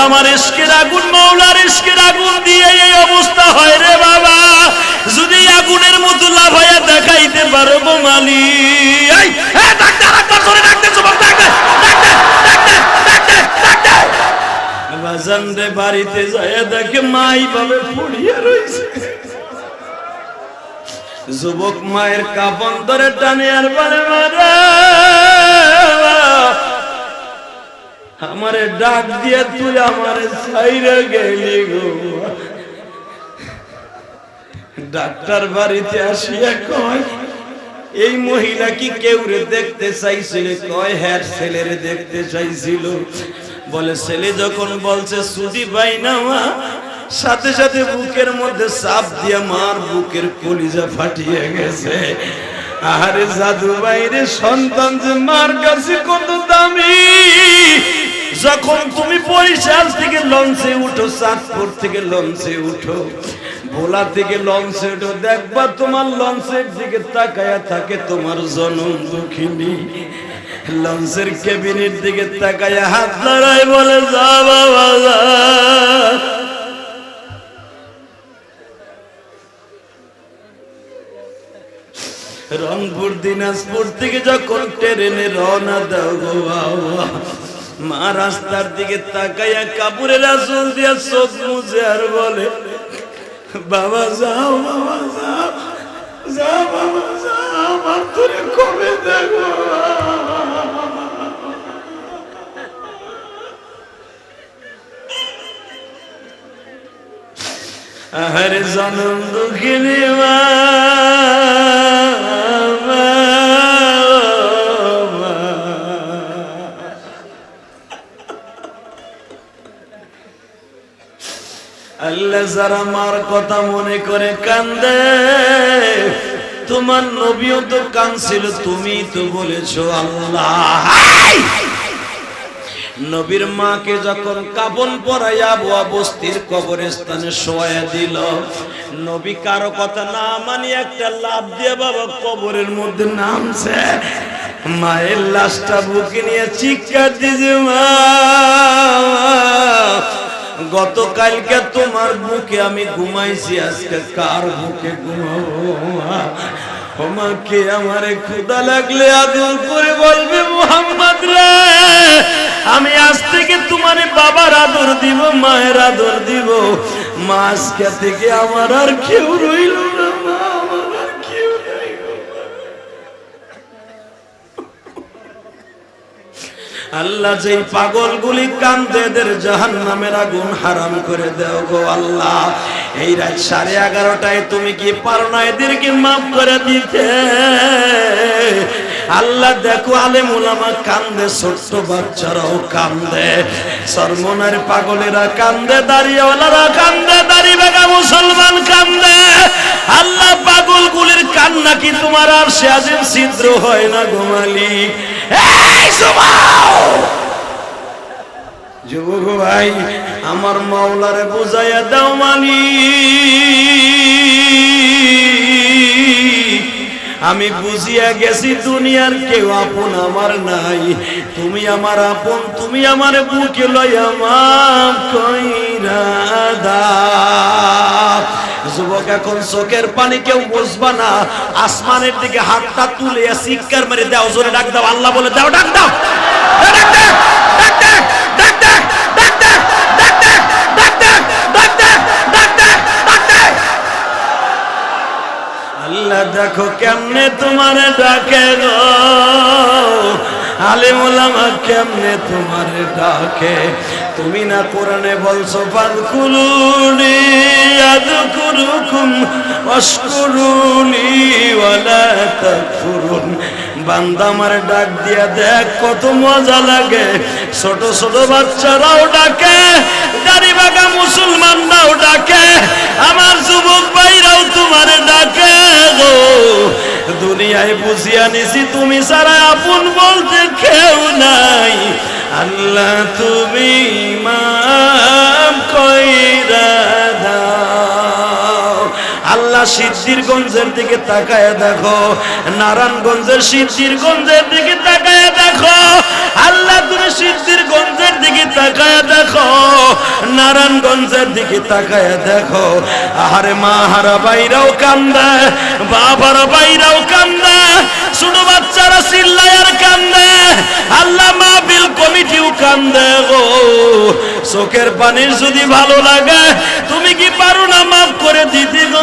আমার আগুন মৌলার আগুন দিয়ে এই অবস্থা হয় রে বাবা। যদি আগুনের মতো লাভাইয়া দেখাইতে পারো গো মালি বাড়িতে যায় দেখে মাই ভাবে পড়িয়া রয়েছে যুবক মায়ের কাপন ধরে টানে আর বলে মারা আমারে ডাক দিয়ে তুই আমারে সাইরে গেলি গো। ডাক্তার বাড়িতে আসিয়া কয়, এই মহিলা কি কেউ রে দেখতে চাইছিল? কয় হ্যাঁ ছেলেরে দেখতে চাইছিল। বলে, ছেলে যখন বলছে, সুদি ভাই না মা। সাথে সাথে বুকের মধ্যে চাপ দিয়ে মার বুকের কলিজা ফাটিয়ে গেছে। আরে জাদু বাইরে সন্তান যে মার কাছে কত দামি। যখন তুমি বরিশাল থেকে লঞ্চে উঠো, চাঁদপুর থেকে লঞ্চে উঠো, ভোলা থেকে লঞ্চে উঠো, দেখবা তোমার লঞ্চের দিকে তাকায়া থাকে তোমার জনম দুঃখিনী লঞ্চের কেবিনের দিকে তাকায়া হাত লড়াই বলে, যা বাবা, যা। রংপুর, দিনাজপুর থেকে যখন ট্রেনে রওনা দাও গো বাবা মা রাস্তার দিকে তাকাইয়া কাপুরের আসল দিয়া চোখ মুছে আর বলে বাবা যাও বাবা যাও যাও বাবা যাও আমার তোরে কবে দেখো? আহারে জনম দুঃখিনী মা, কথা মনে করে কান্দে। তোমার নবীও তো কানছিল তুমি তো বলেছ আল্লাহ। নবীর মাকে যখন কাবন পরাইয়া বুয়া বস্তির কবরস্থানে শোয়া দিল, নবী কারও কথা না মানি একটা লাভ দিয়ে বাবা কবরের মধ্যে নামছে। মায়ের লাশটা বুকে নিয়ে চিৎকার দিছে, মা। গতকালকে তোমার বুকে আমি ঘুমাইছি, আজকে কার বুকে ঘুমাবো? ক্ষুদা লাগলে আদর করে বলবে, মোহাম্মদ রে, আমি আজ থেকে তোমার বাবার আদর দিব, মায়ের আদর দিব। মা আজকে থেকে আমার আর কেউ রইল আল্লাহ যেই পাগলগুলি কান্দে এদের জাহান নামের আগুন হারাম করে দেও গো আল্লাহ। এই রাত সাড়ে এগারোটায় তুমি কি পারো না এদেরকে মাফ করে দিতে? আল্লাহ দেখো আলেম উলামা কান্দে, ছোট্ট বাচ্চারাও কান্দে। সরমনার পাগলেরা কান্দে দাঁড়িয়েওয়ালারা কান্দে, দাড়ি বেগা মুসলমান কান্দে। আল্লাহ পাগল গুলির কান্না কি তোমার আর সে আজিম ছিদ্র হয় না গোমালি এই সুমাও যুবক ভাই, আমার মাওলারে বুঝাইয়া দাও মানি। আমি বুঝিয়া গেছি দুনিয়ার কেউ আপন আমার নাই। তুমি আমার আপন, তুমি আমার বুকে লইয়া মাপ কইরা দাও। যুবক, এখন চোখের পানি কেউ বুঝবা না। আসমানের দিকে হাতটা তুলে শিক্ষার মেরে দাও, জোরে ডাক দাও, আল্লাহ বলে দাও, ডাক দাও। আল্লাহ দেখো কেমনে তোমার ডাকে গো। আলিমুলামা কেমনে তোমার ডাকে। তুমি না কোরআনে বলছো ফাদকুরুনি আযকুরুকুম ওয়াশকুরুনি ওয়ালা তাকফুরুন। বান্দা আমার ডাক দিয়া দেখ, কত মজা লাগে। ছোট ছোট বাচ্চারাও ডাকে, দাড়ি বাগা মুসলমানরাও ডাকে, আমার যুবক ভাইরাও তোমার ডাকে গো। দুনিয়ায় বুঝিয়া নিছি, তুমি সারা আপন বলতে কেউ নাই। আল্লাহ তুমি মাম কইরা দাও। আল্লাহ আল্লাহ সিদ্ধিরগঞ্জের দিকে তাকায় দেখো, নারায়ণগঞ্জের সিদ্ধিরগঞ্জের দিকে তাকায় দেখো। আল্লাহ তুমি সিদ্ধিরগঞ্জের দিকে তাকায় দেখো, নারায়ণগঞ্জের দিকে তাকায় দেখো। আহারে মা, হারা বাইরাও কান্দে, বাবার বাইরাও কান্দে, ছোট বাচ্চারা চিল্লায়ার কান্দে আল্লাহ মাহবিল কমিটিও কান্দে গো। চোখের পানির যদি ভালো লাগে, তুমি কি পারো না মাফ করে দিতে গো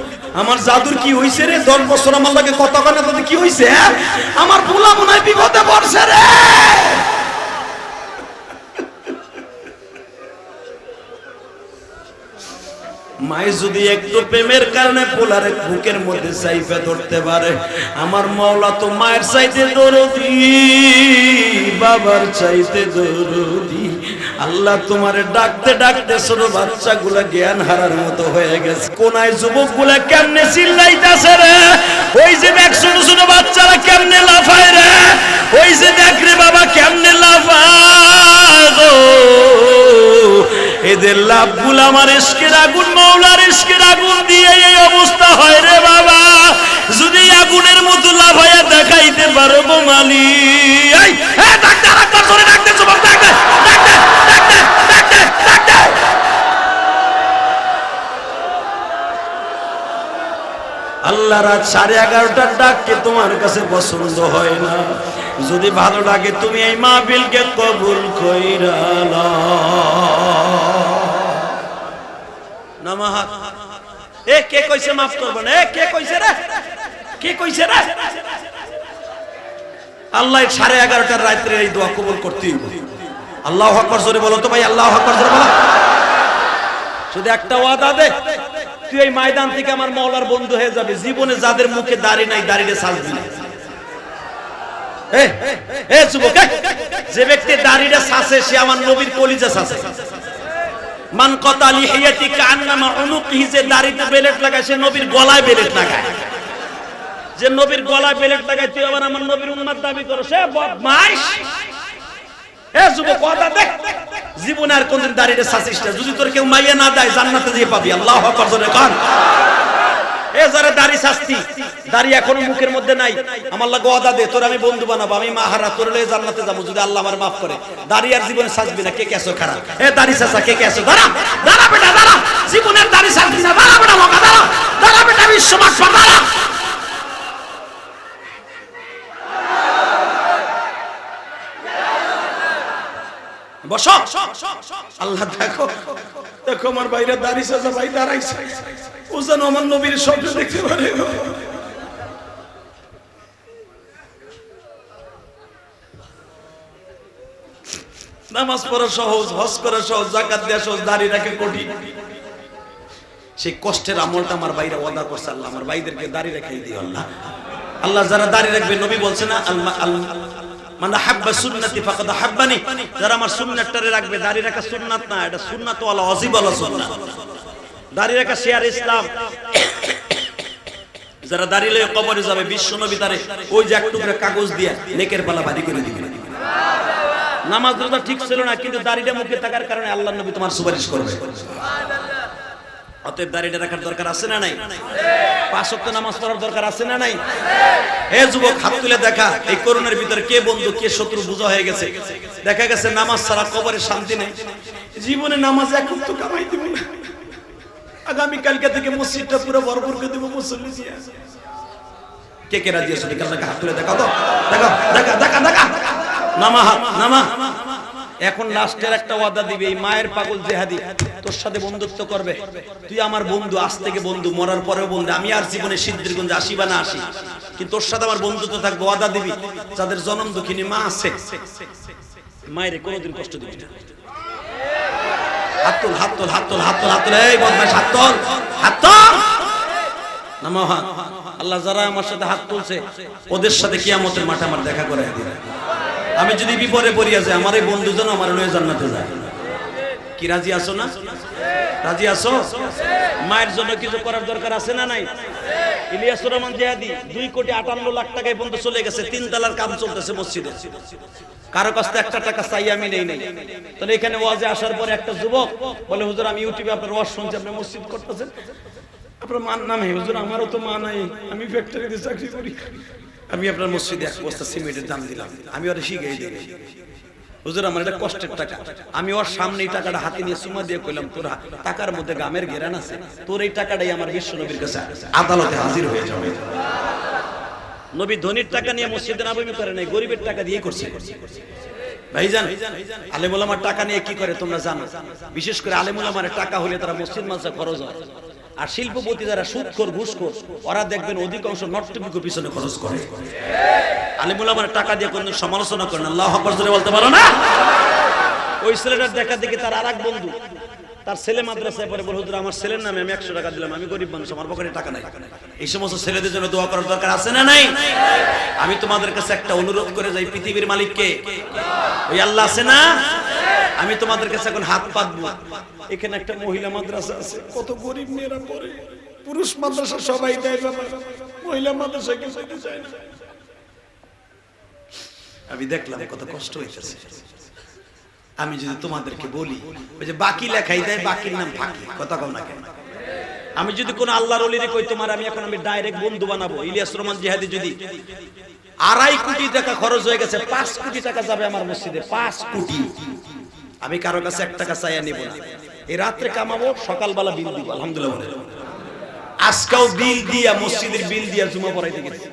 আমার জাদুর কি হইছে রে? দশ বছর আমার লাগে কথা কানে তাতে কি হইছে হ্যাঁ? আমার পোলা মনে বিপদে পড়ছে রে! মায় যদি একটু প্রেমের কারণে পোলারে বুকের মধ্যে সাইফে ধরতে পারে, আমার মৌলা তো মায়ের চাইতে দরদি, বাবার চাইতে দরদি। আল্লাহ তোমারে ডাকতে ডাকতে ছোট বাচ্চা গুলা জ্ঞান হারার মতো হয়ে গেছে। কোনায় যুবকগুলা কেমনে চিল্লাইতেছে রে? ওই যে দেখ ছোট ছোট বাচ্চারা কেমনে লাফায় রে? ওই যে দেখ রে বাবা, কেমনে লাফায় গো? এদের লাভগুল আমার ইস্কের আগুন, মৌলার ইস্কের আগুন দিয়ে এই অবস্থা হয় রে বাবা। যদি আগুনের মতো লাভাইয়া দেখাইতে পারো গো মালি। আল্লাহ রাত সাড়ে এগারোটার ডাককে তোমার কাছে পছন্দ হয় না। যদি ভালো লাগে তুমি এই মাহবিলকে কবুল কইরা নামাহাত এ, কে কইছে মাফ করব না? এ, কে কইছে রে? কে কইছে রে? আল্লাহ সাড়ে এগারোটার রাত্রে এই দোয়া কবুল করতেই হবে। আল্লাহ আকবর জোরে বলো তো ভাই, আল্লাহ আকবর জোরে বলো। শুধু একটা ওয়াদা দে, তুই এই ময়দান থেকে আমার মৌলার বন্ধু হয়ে যাবে। জীবনে যাদের মুখে দাড়ি নাই দাঁড়িয়ে সাজবি না। এ, যুবক, যে ব্যক্তি দাড়িটা সাসে সে আমার নবীর কলিজা সাসে মান কথা লিহিয়াতি কান্নামা উনুকিহি যে দাড়িতে বেলেট লাগায় সে নবীর গলায় বেলেট লাগায়। যে নবীর গলায় বেলেট লাগায় তুই আবার আমার নবীর উম্মাদ দাবি করো সে বদমাইশ। এ যুবক কথা দেখ। জীবনে আর কোনদিন দাড়িতে সাসিস যদি তোর কেউ মাইয়া না দেয় জান্নাতে দিয়ে পাবি। আল্লাহ আকবার জোরে কান। এ যারা দাড়ি শাস্তি, দাড়ি এখনও মুখের মধ্যে নাই। আমার লাগো ওয়াদা দে, তোর আমি বন্ধু বানাবো, আমি মাহারা তোর লয়ে যদি আল্লাহ আমার মাফ করে। দাড়ি আর জীবনে সাজবি না, কে এ দাড়ি সাসা কে কেসো? দাঁড়া দাঁড়া বেটা, দাঁড়া। জীবনের দাড়ি সাজবি না, দাঁড়া বেটা মকা দাঁড়া। দাঁড়া বেটা, বিশ্ব মাসপা দাঁড়া। বসো। আল্লাহ দেখো দেখো আমার বাইরে দাড়ি সাজা, ভাই দাঁড়াইছে। ও যেন আমার নবীর স্বপ্ন দেখতে পারে নামাজ পড়া সহজ, হজ করা সহজ, জাকাত দেওয়া সহজ, দাড়ি রাখে কঠিন। সেই কষ্টের আমলটা আমার বাইরে ওয়াদা করছে, আল্লাহ আমার ভাইদেরকে দাঁড়িয়ে রেখে দিও, আল্লাহ। আল্লাহ যারা দাড়ি রাখবে, নবী বলছে না আল্লাহ আল্লাহ মানে হাব্বা সুন্নতি ফাকাদ হাব্বানি যারা আমার সুন্নাতটারে রাখবে দাঁড়িয়ে রাখা সুন্নাত না, এটা সুন্নাত ওয়ালা অজিব ওয়ালা সুন্নাত। দাড়ি রাখা শেয়ার ইসলাম। যারা দাঁড়িয়ে লয়ে কবরে যাবে, বিশ্ব নবী তারে ওই যে এক টুকরা কাগজ দিয়া নেকের পালা বাড়ি করে দিবে। নামাজ রোজা ঠিক ছিল না, কিন্তু দাড়িটা মুখে থাকার কারণে আল্লাহ নবী তোমার সুপারিশ করবে। অতএব দাড়িটা রাখার দরকার আছে না নাই? পাঁচ নামাজ পড়ার দরকার আছে না নাই? হে যুবক, হাত তুলে দেখা, এই করোনার ভিতরে কে বন্ধু, কে শত্রু, বুঝা হয়ে গেছে। দেখা গেছে নামাজ ছাড়া কবরে শান্তি নেই। জীবনে নামাজ তো কামাই দিব না। আগামী কালকে থেকে মসজিদটা পুরো ভরপুর করে দেবো মুসল্লি দিয়ে। কে কে রাজি আছে? কালকে হাত তুলে দেখা তো। দেখা দেখা দেখা দেখা। নামা হাত, নামা। এখন লাস্টের একটা ওয়াদা দিবে, এই মায়ের পাগল জেহাদি তোর সাথে বন্ধুত্ব করবে। তুই আমার বন্ধু, আজ থেকে বন্ধু, মরার পরেও বন্ধু। আমি আর জীবনে সিদ্ধির গঞ্জে আসি বা না আসি। কিন্তু তোর সাথে আমার বন্ধুত্ব থাকবে, ওয়াদা দিবি, যাদের জনম দুঃখিনী মা আছে। মায়ের কোনোদিন কষ্ট দিবি না। হাত তোল হাত তোল হাত তোল হাত তোল হাত তোল। এই বদমাশ, হাত তোল হাত তোল। আল্লাহ যারা আমার সাথে হাত তুলছে, ওদের সাথে কিয়ামতের মাঠে আমার দেখা করে দিবে। আমি যদি বিপদে পড়িয়া যাই, আমার এই বন্ধু যেন আমার লয়ে জান্নাতে যায়। কি, রাজি আছো না? রাজি আছো? মায়ের জন্য কিছু করার দরকার আছে না নাই? ইলিয়াসুর রহমান জিহাদি, দুই কোটি আটান্ন লাখ টাকায় বন্ধু চলে গেছে, তিন তালার কাম চলতেছে মসজিদে। কারও কাছ থেকে একটা টাকা চাই আমি নেই নেই। তাহলে এখানে ওয়াজে আসার পরে একটা যুবক বলে, হুজুর, আমি ইউটিউবে আপনার ওয়াজ শুনছি, আপনি মসজিদ করতেছেন? আপনার মান নাম হে হুজুর, আমারও তো মা নাই, আমি ফ্যাক্টরিতে চাকরি করি। আমি আপনার মসজিদে এক বস্তা সিমেন্টের দাম দিলাম, আমি ওরা শিখেই দিই হুজুর, আমার এটা কষ্টের টাকা। আমি ওর সামনে এই টাকাটা হাতে নিয়ে সুমা দিয়ে কইলাম, তোর টাকার মধ্যে গামের ঘেরান আছে, তোর এই টাকাটাই আমার বিশ্ব নবীর কাছে আদালতে হাজির হয়ে যাবে। নবী ধনির টাকা নিয়ে মসজিদে নাবমি করে নাই, গরিবের টাকা দিয়ে করছে। ভাইজান, আলেমুলামার টাকা নিয়ে কি করে তোমরা জানো? বিশেষ করে আলেমুলামার টাকা হলে তারা মসজিদ মাদ্রাসা খরচ হয়। আর শিল্পপতি যারা সুদখোর ঘুষখোর ওরা দেখবেন অধিকাংশ নটটুকু পিছনে খরচ করে। আলেমুলামার টাকা দিয়ে কোনদিন সমালোচনা করেন আল্লাহ জোরে বলতে পারো না? ওই ছেলেটার দেখা দেখি তার আরেক বন্ধু। তার ছেলে মাদ্রাসায় পরে বলে, হুজুর, আমার ছেলের নামে আমি একশো টাকা দিলাম, আমি গরিব মানুষ, আমার পকেটে টাকা নাই। এই সমস্ত ছেলেদের জন্য দোয়া করার দরকার আছে না নাই? আমি তোমাদের কাছে একটা অনুরোধ করে যাই পৃথিবীর মালিককে। ওই আল্লাহ আছে না? আমি তোমাদের কাছে এখন হাত পাতবো। এখানে একটা মহিলা মাদ্রাসা আছে। কত গরিব মেয়েরা পড়ে। পুরুষ মাদ্রাসা সবাই দেয় বাবা। মহিলা মাদ্রাসা কেউ যেতে চায় না। আমি দেখলাম কত কষ্ট হইতেছে। আমি যদি তোমাদেরকে বলি ওই যে বাকি লেখাই দেয় বাকির নাম ফাঁকি কথা কম না কেন? আমি যদি কোন আল্লাহর অলিরে কই তোমার আমি এখন আমি ডাইরেক্ট বন্ধু বানাবো ইলিয়াস রহমান জিহাদি যদি আড়াই কোটি টাকা খরচ হয়ে গেছে পাঁচ কোটি টাকা যাবে আমার মসজিদে পাঁচ কোটি। আমি কারও কাছে এক টাকা চাইয়া নিব না। এই রাত্রে কামাবো, সকালবেলা বিল দিব, আলহামদুলিল্লাহ। আজকেও বিল দিয়া, মসজিদের বিল দিয়া জুমা পড়াইতে গেছে।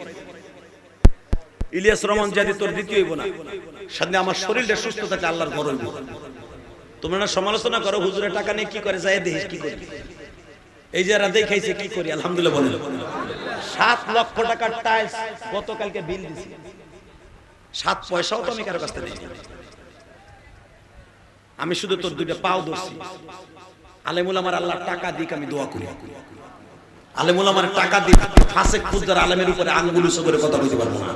ইলিয়াস রহমান জাদি, তোর দ্বিতীয় হইব না সাথে আমার শরীরটা সুস্থ থাকে আল্লাহর ঘর হইব। তোমরা না সমালোচনা করো, হুজুরের টাকা নিয়ে কি করে যায় দেখিস কি করবি এই যে এরা দেখাইছে কি করি, আলহামদুলিল্লাহ বলে। সাত লক্ষ টাকার টাইলস গতকালকে বিল দিছি। সাত পয়সাও তো আমি কারও কাছ থেকে দিই আমি শুধু তোর দুইটা পাও ধরছি। আলেমুল আমার আল্লাহ টাকা দিক আমি দোয়া করি। আলেমুল আমার টাকা দিক ফাঁসে খুদার আলেমের উপরে আঙ্গুল উঁচু করে কথা বলতে পারব না।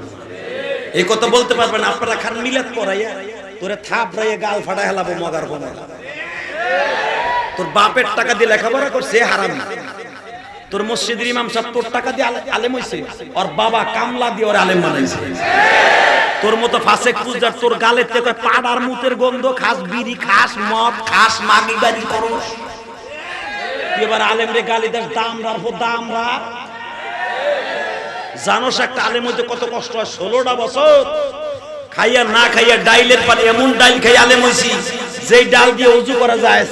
এই কথা বলতে পারবেন না, আপনারা খান মিলাত পড়াইয়া তোরে থাপ রাইয়া গাল ফাটা হেলাবো মগার কোনো তোর বাপের টাকা দিয়ে লেখাপড়া করছে হারাম। তোর মসজিদের ইমাম সাহেব তোর টাকা দিয়ে আলে- আলেম হইছে ওর বাবা কামলা দিয়ে ওর আলেম বানাইছে। তোর মতো ফাঁসে কুজার তোর গালের থেকে পাড়ার মুতের গন্ধ, খাস বিড়ি, খাস মদ, খাস মাগি বাড়ি করস। এবার আলেম রে গালি দেখ দাম রাখব দাম রাখ জানোস একটা আলেম হইতে কত কষ্ট হয়? ষোলোটা বছর খাইয়া না খাইয়া ডাইলের পানি এমন ডাইল খাই আলেম হইছি, যেই ডাল দিয়ে উজু করা যায়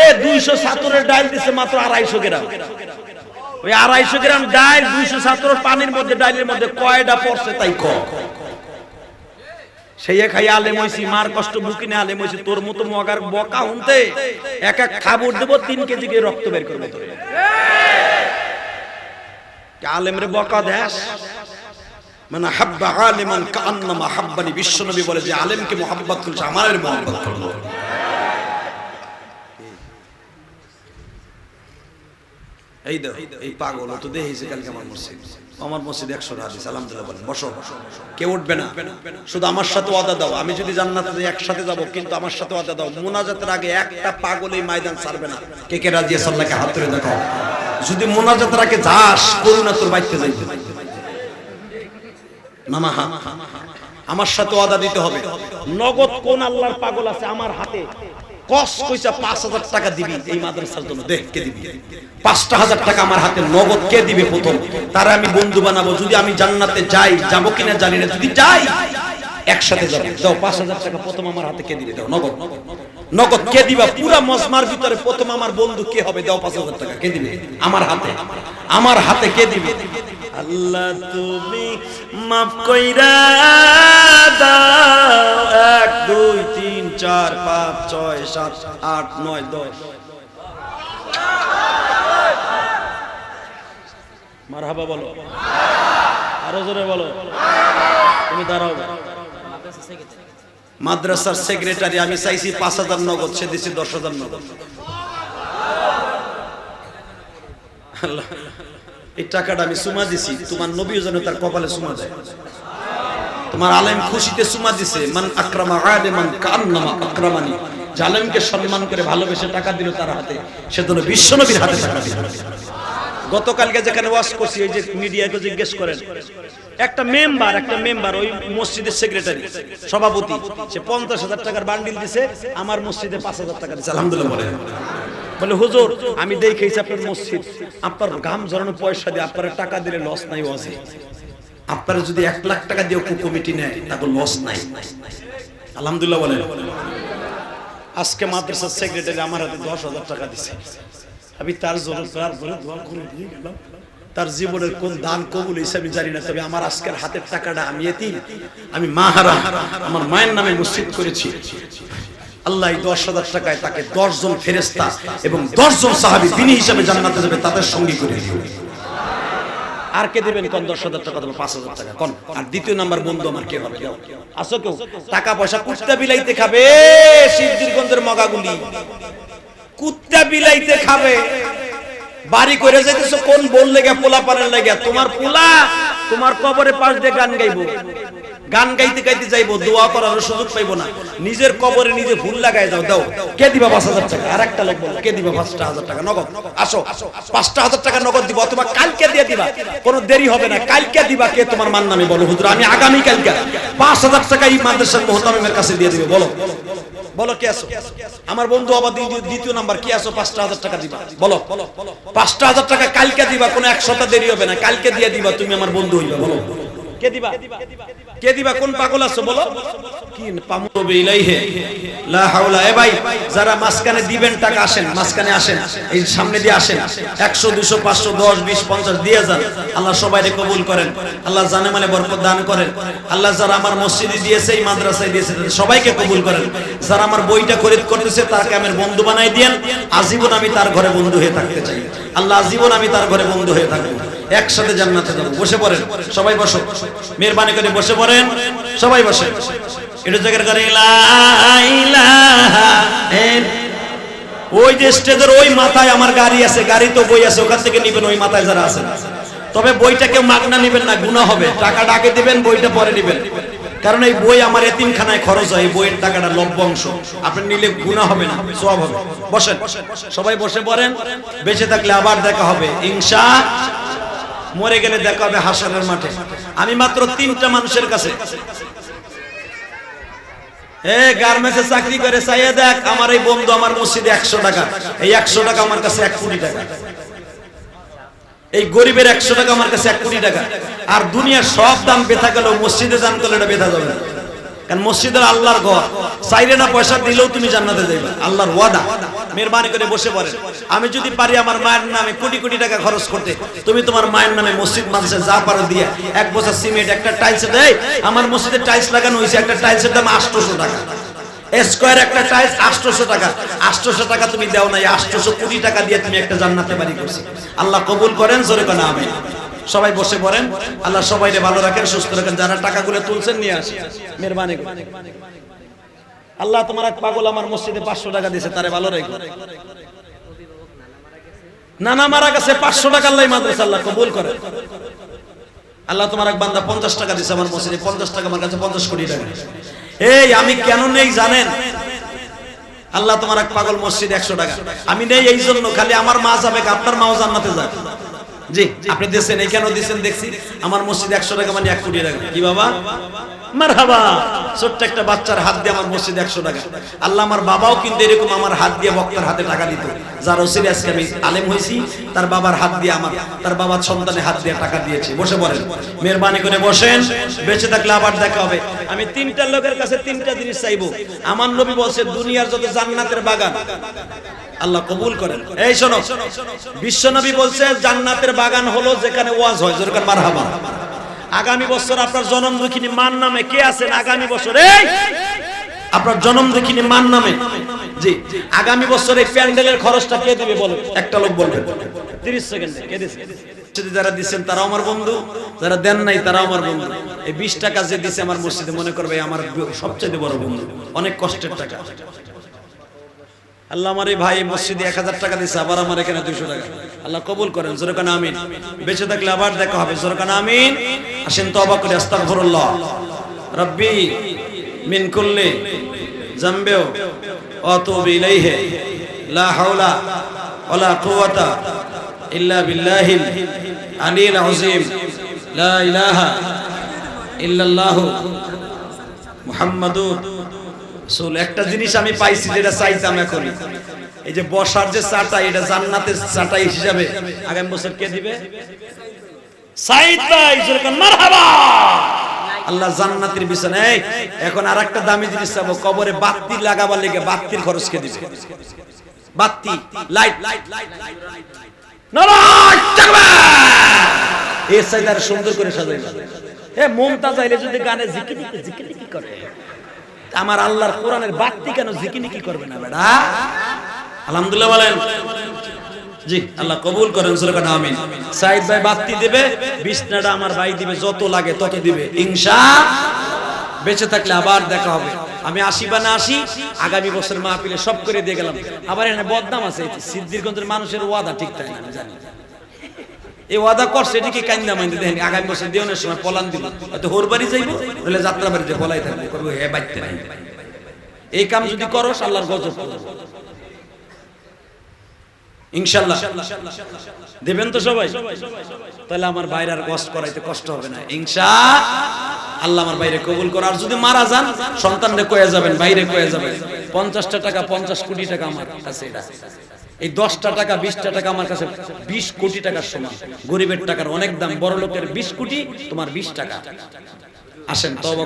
এ, দুইশো সাতরের ডাইল দিছে মাত্র আড়াইশো গ্রাম। ওই আড়াইশো গ্রাম ডাইল দুইশো সাতর পানির মধ্যে, ডাইলের মধ্যে কয়টা পড়ছে তাই ক? সেই খাই মার কষ্ট আলেম হইছি, তোর মতো মগার বকা হুনতে এক এক খাবার দেবো, তিন কেজি রক্ত বের করবে তোর। আলেম রে বকা দেশ মানে হাব্বা আলিমান কান্নামা হাব্বানি বিশ্বনবী বলে যে আলেমকে মোহাব্বত করছে আমার মোহাব্বত করল এই দেখো, এই পাগল তো দেখেছে কালকে আমার মসজিদ। আমার মসজিদ একশো হাদিস আলহামদুলিল্লাহ বলেন, বসো। কেউ উঠবে না। শুধু আমার সাথে ওয়াদা দাও। আমি যদি জান্নাতে যাই একসাথে যাব, কিন্তু আমার সাথে ওয়াদা দাও। মোনাজাতের আগে একটা পাগল এই ময়দান ছাড়বে না। কে কে রাজি আছে আল্লাহকে হাত ধরে দেখো। যদি মোনাজাতের আগে যাস, করুণা তোর বাইতে যাইতে হা আমার সাথে ওয়াদা দিতে হবে। নগদ কোন আল্লাহর পাগল আছে আমার হাতে? পাঁচ হাজার টাকা দিবি এই মাদ্রাসার জন্য দিবি? পাঁচটা হাজার টাকা আমার হাতে, নগদ কে দিবে প্রথম? তারা আমি বন্ধু বানাবো, যদি আমি জান্নাতে যাই, যাব কিনা জানি না, যদি যাই, একসাথে যাব। দাও, পাঁচ হাজার টাকা প্রথম আমার হাতে কে দিবে? দাও, নগদ। নগদ কে দিবা? পুরা মজমার ভিতরে প্রথম আমার বন্ধু কে হবে? দাও, পাঁচ হাজার টাকা। কে দিবে? আমার হাতে। আমার হাতে কে দিবে? আল্লাহ তুমি মাফ কইরা দাও। চার, পাঁচ, ছয়, সাত, আট, নয়, দশ। মারহাবা বলো। আরও জোরে বলো। তুমি দাঁড়াও। মাদ্রাসার সেক্রেটারি আমি চাইছি পাঁচ হাজার নগদ, সে দিছি দশ হাজার নগদ। এই টাকাটা আমি সুমা দিছি, তোমার নবীও যেন তার কপালে সুমা দেয়। তোমার আলেম খুশিতে সুমা দিছে, মান আক্রামা আলেমান কান্নামা আক্রামানি। যে আলেমকে সম্মান করে ভালোবেসে টাকা দিল তার হাতে, সে তো বিশ্বনবীর হাতে টাকা দিল। গতকালকে যেখানে ওয়াজ করছি, ওই যে মিডিয়াকে জিজ্ঞেস করেন, একটা মেম্বার একটা মেম্বার, ওই মসজিদের সেক্রেটারি, সভাপতি, সে পঞ্চাশ হাজার টাকার বান্ডিল দিছে, আমার মসজিদে পাঁচ হাজার টাকা দিছে। আলহামদুলিল্লাহ বলে, হুজুর, আমি দেখেছি আপনার মসজিদ, আপনার গাম জড়ানো পয়সা দিয়ে আপনার টাকা দিলে লস নাই ওয়াজে। আপনারা যদি এক লাখ টাকা দিয়ে কমিটি নেয় তারপর লস নাই। আলহামদুলিল্লাহ বলেন। আজকে মাদ্রাসার সেক্রেটারি আমার হাতে দশ হাজার টাকা দিছে। আমি তার জন্য তার দোয়া করে দিয়ে গেলাম। তার জীবনের কোন দান কবুল হয়েছে আমি জানি না, তবে আমার আজকের হাতের টাকাটা আমি এতিম। আমি মা হারা, আমার মায়ের নামে মসজিদ করেছি। আল্লাহ দশ হাজার টাকায় তাকে দশ জন ফেরেস্তা এবং দশ জন সাহাবি তিনি হিসাবে জান্নাতে যাবে, তাদের সঙ্গী করে দিও। আর কে দেবেন কোন দশ হাজার টাকা দেবো? পাঁচ হাজার টাকা। কোন? আর দ্বিতীয় নাম্বার বন্ধু আমার কে হবে? আসো কেউ? টাকা পয়সা কুত্তা বিলাইতে খাবে শিবজিরগঞ্জের মগাগুলি। কুত্তা বিলাইতে খাবে। বাড়ি করে যাইতেছো, কোন বল লেগে পোলা পানের লেগে? তোমার পোলা তোমার কবরে পাশ দিয়ে গান গাইবো। গান গাইতে গাইতে যাইবো, দোয়া করার সুযোগ পাইবো না। নিজের কবরে নিজে ভুল লাগাই যাও, দাও। কে দিবা পাঁচ হাজার টাকা? আর একটা লোক কে দিবা পাঁচটা হাজার টাকা? নগদ। আসো, পাঁচটা হাজার টাকা নগদ দিবা, অথবা কালকে দিয়ে দিবা। কোনো দেরি হবে না, কালকে দিবা কে তোমার মান নামে বলো। হুজুর, আমি আগামী কালকে পাঁচ হাজার টাকা এই মাদ্রাসার মোহতামিমের কাছে দিয়ে দিবে, বলো। বলো, কে আছো? আমার বন্ধু আবার দ্বিতীয়- দ্বিতীয় নাম্বার, কি আছো? পাঁচটা হাজার টাকা দিবা। বলো। পাঁচটা হাজার টাকা কালকে দিবা, কোনো এক সপ্তাহ দেরি হবে না। কালকে দিয়ে দিবা, তুমি আমার বন্ধু হইবা, বলো। কে দিবা? কে দিবা? কোন পাগল আছো বলো? কি পামুরবে ইলাইহে? লা হাওলা। এ ভাই, যারা মাসখানে দিবেন টাকা আসেন মাসখানে আসেন, এই সামনে দিয়ে আসেন। 100 200 500 10 20 50 দিয়ে যান। আল্লাহ সবাইকে কবুল করেন। আল্লাহ জানে মানে বরকত দান করেন। আল্লাহ যারা আমার মসজিদে দিয়েছে, এই মাদ্রাসায় দিয়েছে সবাইকে কবুল করেন। যারা আমার বইটা খরিদ করতেছে, তাকে আমার বন্ধু বানাই দেন। আজীবন আমি তার ঘরে বন্ধু হয়ে থাকতে চাই। আল্লাহ আজীবন আমি তার ঘরে বন্ধু হয়ে থাকব। একসাথে জান্নাতে যাব। বসে পড়েন। সবাই বসো। মেহরবানি করে বসে পড়েন। সবাই বসে। একটু জায়গার করে ওই যে স্টেজের ওই মাথায় আমার গাড়ি আছে, গাড়ি তো বই আছে, ওখান থেকে নিবেন ওই মাথায় যারা আছে। তবে বইটা কেউ মাগনা নিবেন না গুণা হবে। টাকাটা আগে দিবেন, বইটা পরে নিবেন। কারণ এই বই আমার এতিমখানায় খরচ হয়, এই বইয়ের টাকাটা লভ্যাংশ আপনি নিলে গুণা হবে না সব হবে। বসেন। সবাই বসে পড়েন। বেঁচে থাকলে আবার দেখা হবে। ইনশা মরে গেলে দেখা হবে হাসানের মাঠে। আমি মাত্র তিনটা মানুষের কাছে। গার্মেন্টসে চাকরি করে, চাইয়ে দেখ, আমার এই বন্ধু আমার মসজিদে একশো টাকা। এই একশো টাকা আমার কাছে এক কোটি টাকা। এই গরিবের একশো টাকা আমার কাছে এক কোটি টাকা। আর দুনিয়ার সব দাম বেথা গেল মসজিদে দান করলে এটা বেথা যাবে না। কারণ মসজিদের আল্লাহর ঘর। চাইলে না পয়সা দিলেও তুমি জান্নাতে যাইবা। আল্লাহর ওয়াদা। মেহরবানি করে বসে পড়ে আমি যদি পারি আমার মায়ের নামে কোটি কোটি টাকা খরচ করতে, তুমি তোমার মায়ের নামে মসজিদ মানুষে যা পারো দিয়ে, এক বছর সিমেন্ট, একটা টাইলস দেয় আমার মসজিদে টাইলস লাগানো হয়েছে, একটা টাইলসের দাম আটশোশো টাকা। স্কোয়ার একটা টাইলস আটশোশো টাকা। আটশোশো টাকা তুমি দাও নাই, আটশোশো কোটি টাকা দিয়ে তুমি একটা জান্নাতে বাড়ি করছি। আল্লাহ কবুল করেন, জোরে কেন আমি সবাই বসে পড়েন। আল্লাহ সবাই ভালো রাখেন, সুস্থ রাখেন। যারা টাকাগুলো তুলছেন, নিয়ে আসে মেহরবানি আল্লাহ তোমার এক পাগল আমার মসজিদে পাঁচশো টাকা দিয়েছে, তারে ভালো রেখো। নানা মারা গেছে, পাঁচশো টাকা আল্লাহ মাদ্রাসা আল্লাহ কবুল করে। আল্লাহ তোমার এক বান্দা পঞ্চাশ টাকা দিছে আমার মসজিদে, পঞ্চাশ টাকা আমার কাছে, পঞ্চাশ কোটি টাকা। এই, আমি কেন নেই জানেন? আল্লাহ তোমার এক পাগল মসজিদ একশো টাকা। আমি নেই এই জন্য, খালি আমার মা যাবে, আপনার মাও জান্নাতে যাবে। জি, আপনি দিয়েছেন এই কেন দিয়েছেন, দেখছি। আমার মসজিদ একশো টাকা মানে এক কোটি টাকা। কি বাবা? মেহরবানি করে বসেন। বেঁচে থাকলে আবার দেখা হবে। আমি তিনটা লোকের কাছে তিনটা জিনিস চাইব। আমার নবী বলছে, দুনিয়ার যত জান্নাতের বাগান, আল্লাহ কবুল করেন। এই শোনো, বিশ্বনবী বলছে, জান্নাতের বাগান হলো যেখানে ওয়াজ হয় যেরকম মারহাবা। আগামী বছর আপনার জন্ম দুঃখিনী মান নামে কে আছেন আগামী বছর? আপনার জন্ম দেখিনি মান নামে। জি, আগামী বছর এই প্যান্ডেলের খরচটা কে দিবে বলে? একটা লোক বলবেন 30 সেকেন্ডে, কে দিছে? যদি যারা দিচ্ছেন তারাও আমার বন্ধু, যারা দেন নাই তারাও আমার বন্ধু। এই 20 টাকা যে দিছে আমার মসজিদে মনে করবে আমার সবচেয়ে বড় বন্ধু। অনেক কষ্টের টাকা। আল্লাহ আমার এই ভাই মসজিদে এক হাজার টাকা দিচ্ছে আবার আমার এখানে দুইশো টাকা। আল্লাহ কবুল করেন জোরকান আমিন। বেঁচে থাকলে আবার দেখা হবে জোরকান আমিন। আসেন তো অবাক করে, আস্তাগফিরুল্লাহ। রব্বি মিন কুল্লি জামবেও অতুব ইলাইহি, লা হাওলা ওয়ালা কুওয়াতা ইল্লা বিল্লাহিল আলিল আযীম। লা ইলাহা ইল্লাল্লাহু মুহাম্মাদুর রাসূল একটা জিনিস আমি পাইছি যেটা চাইতাম এখন এই যে বসার যে চাটা, এটা জান্নাতের চাটা হিসাবে আগামী বছর কে দিবে? আল্লাহ জান্নাতের বিছানায় এখন আরেকটা দামি জিনিস চাবো, কবরে বাতি লাগাবার লেগে বাতির খরচ কে দিবে? বাতি, লাইট। নারায় তাকবীর এই সাইদার সুন্দর করে সাজাইবা এ, মমতাজ আইলে যদি গানে জিকিরি জিকিরি করে। আমার আল্লাহর কোরআনের বাতি কেন জিকিনি কি করবে না বেটা? আলহামদুলিল্লাহ বলেন। জি আল্লাহ কবুল করেন আমিন। সাইদ ভাই বাতি দেবে বিছনাটা আমার ভাই দিবে যত লাগে তত দিবে। ইনশা বেঁচে থাকলে আবার দেখা হবে। আমি আসি বা না আসি আগামী বছর মাহফিলে সব করে দিয়ে গেলাম। আবার এখানে বদনাম আছে এই সিদ্দিরগঞ্জের মানুষের ওয়াদা ঠিক তাই আমি জানি। এই ওয়াদা করছে মাইন্দে আগামী বছর সময় পলান দিব। হয়তো হোর বাড়ি যাইবো, নইলে যাত্রা বাড়িতে পলাই থাকবে। হে বাইতে এই কাম যদি করো আল্লাহর গজব ইনশাল্লাহ। দেবেন তো সবাই? তাহলে আমার বাইরে আর কষ্ট করাইতে কষ্ট হবে না। ইনশা আল্লাহ আমার বাইরে কবুল করার যদি মারা যান, সন্তানরে কয়ে যাবেন, বাইরে কয়ে যাবেন। পঞ্চাশটা টাকা, পঞ্চাশ কোটি টাকা আমার কাছে এটা। এই দশটা টাকা, বিশটা টাকা আমার কাছে বিশ কোটি টাকার সমান। গরিবের টাকার অনেক দাম, বড় লোকের বিশ কোটি, তোমার বিশ টাকা। আসেন তবা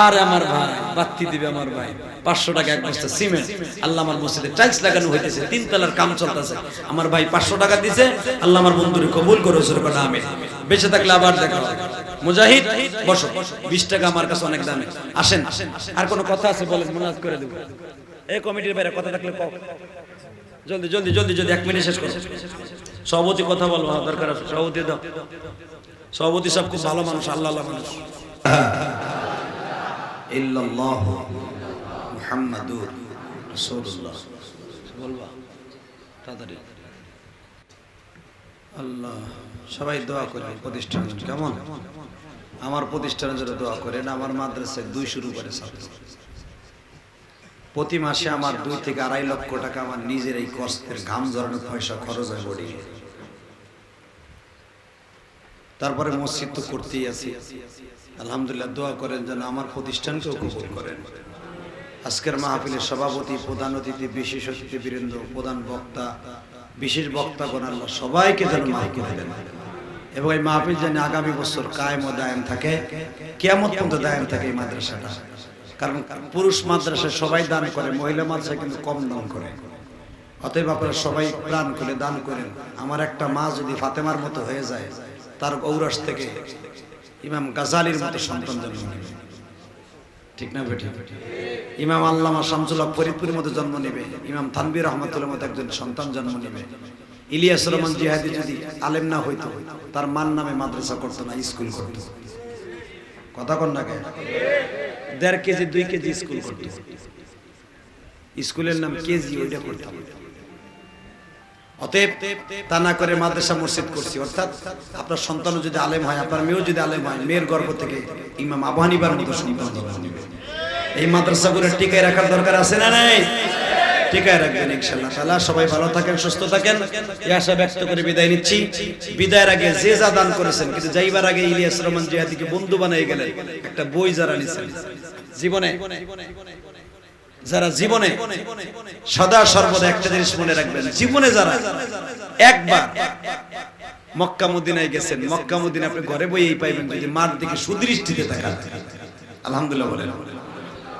আর আমার ভাই বাত্তি দিবে আমার ভাই। পাঁচশো টাকা এক বস্তা সিমেন্ট। আল্লাহ আমার মসজিদে টাইলস লাগানো হইতেছে, তিন তলার কাম চলতেছে। আমার ভাই পাঁচশো টাকা দিছে, আল্লাহ আমার বন্ধুরে কবুল করে সুরকম আমি বেঁচে থাকলে আবার দেখা মুজাহিদ, বসো। বিশ টাকা আমার কাছে অনেক দামে। আসেন আর কোনো কথা আছে বলেন মনে করে দেবো। এই কমিটির বাইরে কথা থাকলে জলদি জলদি জলদি জলদি এক মিনিট শেষ করো। সভাপতি কথা বলব হ্যাঁ, দরকার আছে। সভাপতি দাও। সভাপতি সব খুব ভালো মানুষ আল্লাহ মানুষ। ইল্লাল্লাহ মুহাম্মাদুর রাসূলুল্লাহ। বলবা তাড়াতাড়ি। আল্লাহ সবাই দোয়া করেন প্রতিষ্ঠান। কেমন? আমার প্রতিষ্ঠানের জন্য দোয়া করেন আমার মাদ্রাসায় দুই শুরু করে ছাত্র। প্রতি মাসে আমার দুই থেকে আড়াই লক্ষ টাকা আমার নিজের এই কষ্টের ঘাম জড়ানোর পয়সা খরচ হয় বডি। তারপরে মসজিদ তো করতেই আছি। আলহামদুলিল্লাহ দোয়া করেন যেন আমার প্রতিষ্ঠানকেও কবুল করেন। আজকের মাহফিলের সভাপতি, প্রধান অতিথি, বিশেষ অতিথি বীরেন্দ্র প্রধান বক্তা, বিশেষ বক্তাগণ আল্লাহ সবাইকে যেন মাহফিল দেন। এবং এই মাহফিল যেন আগামী বছর কায়েম ও দায়েম থাকে কেমন পর্যন্ত দায়েম থাকে এই মাদ্রাসাটা। কারণ পুরুষ মাদ্রাসা সবাই দান করে, মহিলা মাদ্রাসায় কিন্তু কম দান করে। অতএব আপনারা সবাই প্রাণ করে দান করেন। আমার একটা মা যদি ফাতেমার মতো হয়ে যায়, তার ঔরস থেকে ইমাম গাজালির মতো সন্তান জন্ম নেবে। ঠিক না বেটি ইমাম আল্লামা শামসুল্লাহ ফরিদপুরের মতো জন্ম নেবে, ইমাম থানবির রহমতুল্লাহ মতো একজন সন্তান জন্ম নেবে। ইলিয়াস রহমান জিহাদি যদি আলেম না হইতো, তার মান নামে মাদ্রাসা করতো না, স্কুল করতো। অতএব করে মাদ্রাসা করছি। অর্থাৎ আপনার সন্তান যদি আলেম হয়, আপনার মেয়েও যদি আলেম হয়, মেয়ের গর্ব থেকে ইমাম আবু হানিফার মতো সন্তান। এই মাদ্রাসাগুলো টিকায় রাখার দরকার আছে না নাই? টিকায় রাখবেন ইনশাআল্লাহ। তাআলা সবাই ভালো থাকেন, সুস্থ থাকেন। ব্যক্ত করে বিদায় নিচ্ছি। বিদায়ের আগে যে যা দান করেছেন, কিন্তু যাইবার আগে ইলিয়াস রহমান বন্ধু গেলেন, একটা বই যারা নিছেন। জীবনে, যারা জীবনে সদা সর্বদা একটা জিনিস মনে রাখবেন, জীবনে যারা একবার মক্কা মদিনায় গেছেন, মক্কা মদিনা আপনি ঘরে বইয়েই পাইবেন, যদি মার দিকে সুদৃষ্টিতে আলহামদুলিল্লাহ বলেন।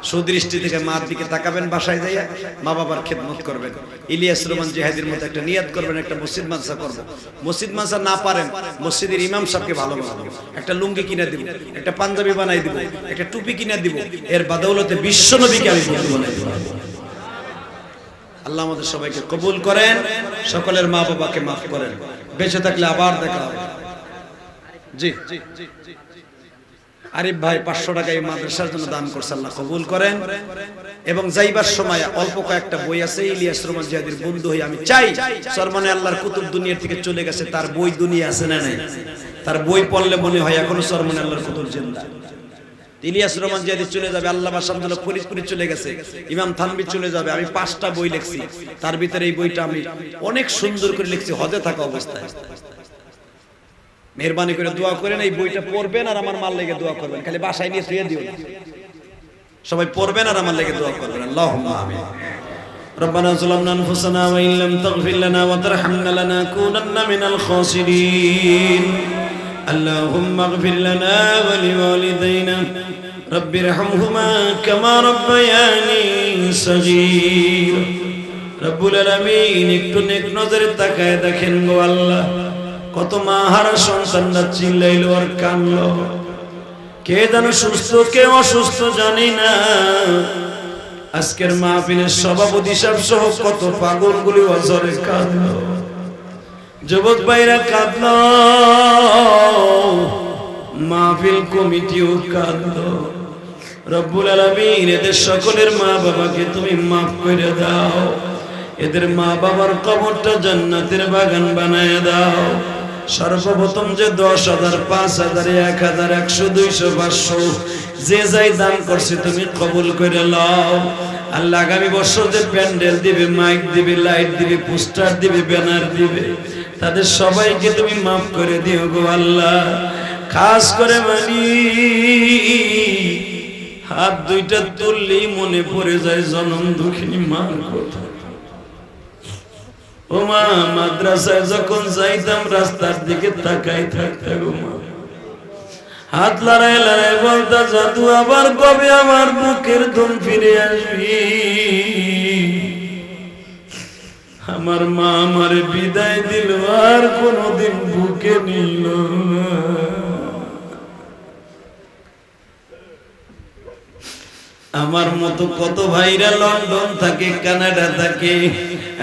সুদৃষ্টি থেকে মার দিকে তাকাবেন, বাসায় যাইয়া মা বাবার খেদমত করবেন। ইলিয়াস রহমান জিহাদির মতো একটা নিয়াত করবেন, একটা মসজিদ মাদ্রাসা করবেন মসজিদ মাদ্রাসা না পারেন, মসজিদের ইমাম সাহেবকে ভালোবাসবো একটা লুঙ্গি কিনে দিব, একটা পাঞ্জাবি বানাই দিব, একটা টুপি কিনে দিব, এর বাদৌলতে বিশ্ব নবীকে আমি বানাই দিব। আল্লাহ আমাদের সবাইকে কবুল করেন, সকলের মা বাবাকে মাফ করেন। বেঁচে থাকলে আবার দেখা হবে। জি জি জি। আরিফ ভাই পাঁচশো টাকা এই মাদ্রাসার জন্য দান করছে, আল্লাহ কবুল করেন। এবং যাইবার সময় অল্প কয়েকটা বই আছে, ইলিয়াস রহমান জিহাদির বন্ধু হয়ে আমি চাই, সরমানে আল্লাহর কুতুব দুনিয়ার থেকে চলে গেছে, তার বই দুনিয়া আছে না নাই? তার বই পড়লে মনে হয় এখনও সরমানে আল্লাহর কুতুব জিন্দা। ইলিয়াস রহমান জিয়াদি চলে যাবে, আল্লাহ বাসামদুল্লাহ ফরিদপুরি চলে গেছে, ইমাম থানবি চলে যাবে, আমি পাঁচটা বই লিখছি, তার ভিতরে এই বইটা আমি অনেক সুন্দর করে লিখছি, হজে থাকা অবস্থায়। মেহরবানি করে দোয়া করেন এই বইটা পড়বেন আর আমার মাল লেগে দোয়া করবেন খালি বাসায় নিয়ে শুয়ে দিও না। সবাই পড়বেন আর আমার লেগে দোয়া করবেন আল্লাহুম্মা আমিন ربنا ظلمنا انفسنا وان لم تغفر لنا وترحمنا لنكونن من الخاسرين اللهم اغفر لنا ولوالدينا رب ارحمهما كما ربياني صغير রব্বুল আলামিন একটু নেক নজরে তাকায় দেখেন গো আল্লাহ কত মা হারা সন্তানরা চিল্লাইলো আর কানলো কে যেন সুস্থ, কে অসুস্থ জানি না। আজকের মাহফিলের সভাপতি সাহেব সহ কত পাগল গুলি অজরে কাঁদলো। যুবক ভাইরা কাঁদলো। মাহফিল কমিটিও কাঁদলো। রব্বুল আলামিন, এদের সকলের মা বাবাকে তুমি মাফ করে দাও। এদের মা বাবার কবরটা জান্নাতের বাগান বানায় দাও। সর্বপ্রথম যে দশ হাজার, পাঁচ হাজার, এক হাজার, একশো, দুইশো, পাঁচশো, যে যাই দান করছে তুমি কবুল করে লও। আল্লাহ আগামী বছর যে প্যান্ডেল দিবে, মাইক দিবে, লাইট দিবে, পোস্টার দিবে, ব্যানার দিবে, তাদের সবাইকে তুমি মাফ করে দিও গো আল্লাহ। খাস করে মানি, হাত দুইটা তুললেই মনে পড়ে যায় জনম দুঃখিনী মার কথা। ও মা মাদ্রাসায় যখন যাইতাম, রাস্তার দিকে তাকাই থাকতে গো মা। হাত লড়াই লড়াই বলতা, জাদু আবার কবে আমার বুকের ধন ফিরে আসবি? আমার মা আমার বিদায় দিল, আর কোনদিন বুকে নিল না। আমার মতো কত ভাইরা লন্ডন থাকে, কানাডা থাকে,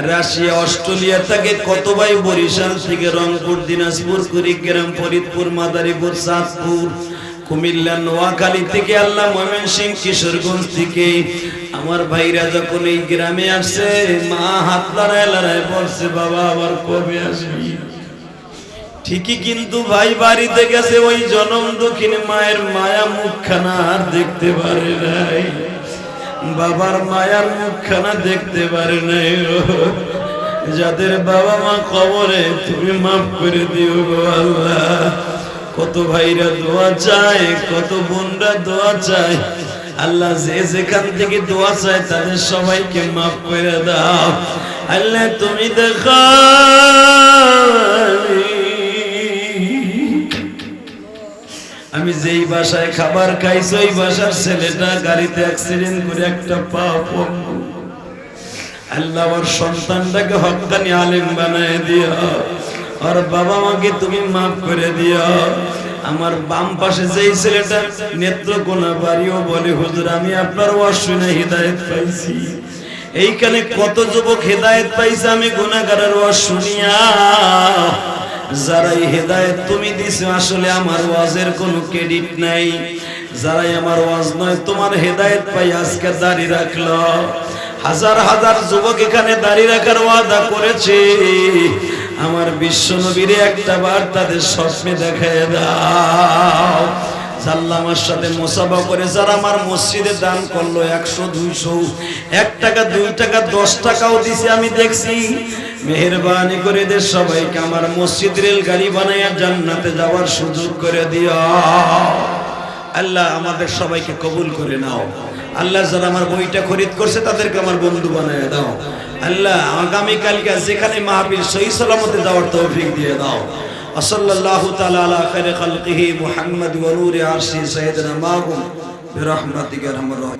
রাশিয়া, অস্ট্রেলিয়া থাকে, কত ভাই বরিশাল থেকে রংপুর, দিনাজপুর কুড়িগ্রাম ফরিদপুর, মাদারীপুর, চাঁদপুর, কুমিল্লা, নোয়াখালী থেকে আল্লাহ ময়মন সিং কিশোরগঞ্জ থেকে। আমার ভাইরা যখন এই গ্রামে আসছে মা হাত লড়ায় লড়ায় বলছে, বাবা আবার কবে আসবি? ঠিকই কিন্তু ভাই বাড়িতে গেছে, ওই জনম দক্ষিণ মায়ের মায়া মুখখানা আর দেখতে পারে নাই। বাবার মায়ার মুখখানা দেখতে পারে নাই। যাদের বাবা মা কবরে, তুমি মাফ করে দিও গো আল্লাহ। কত ভাইরা দোয়া চায়, কত বোনরা দোয়া চায়। আল্লাহ যে যেখান থেকে দোয়া চায়, তাদের সবাইকে মাফ করে দাও। আল্লাহ তুমি দেখা আমি যেই বাসায় খাবার খাইছি, ওই বাসার ছেলেটা গাড়িতে অ্যাক্সিডেন্ট করে একটা পা আল্লাহ ওর সন্তানটাকে হক্কানি আলেম বানায় দিও আর বাবা মাকে তুমি মাফ করে দিও আমার বাম পাশে যেই ছেলেটা নেত্র নেত্রকোনা বাড়িও বলে, হুজুর, আমি আপনার ওয়াজ শুনে হৃদায়ত পাইছি। এইখানে কত যুবক হেদায়েত পাইছে, আমি গুনাহগারের ওয়াজ শুনিয়া যারাই হেদায়ত তুমি দিছো, আসলে আমার ওয়াজের কোনো ক্রেডিট নাই। যারাই আমার ওয়াজ নয়, তোমার হেদায়ত পাই আজকে দাঁড়িয়ে রাখল। হাজার হাজার যুবক এখানে দাঁড়িয়ে রাখার ওয়াদা করেছে। আমার বিশ্ব নবীরে একটা বার তাদের স্বপ্নে দেখায় দাও। জাল্লা আমার সাথে মোসাফা করে যারা আমার মসজিদে দান করল একশো, দুইশো, এক টাকা, দুই টাকা, দশ টাকাও দিছে, আমি দেখছি। মেহরবানি করে এদের সবাইকে আমার মসজিদ রেল গাড়ি বানাইয়া জান্নাতে যাওয়ার সুযোগ করে দিও। আল্লাহ আমাদের সবাইকে কবুল করে নাও। আল্লাহ যারা আমার বইটা খরিদ করছে, তাদেরকে আমার বন্ধু বানিয়ে দাও। আল্লাহ আগামীকালকে যেখানে মাহফিল সহি সালামতে যাওয়ার তৌফিক দিয়ে দাও। وصلى الله تعالى على خير خلقه محمد ونور عرشه سيدنا ماكم برحمتك أرحم الراحمين.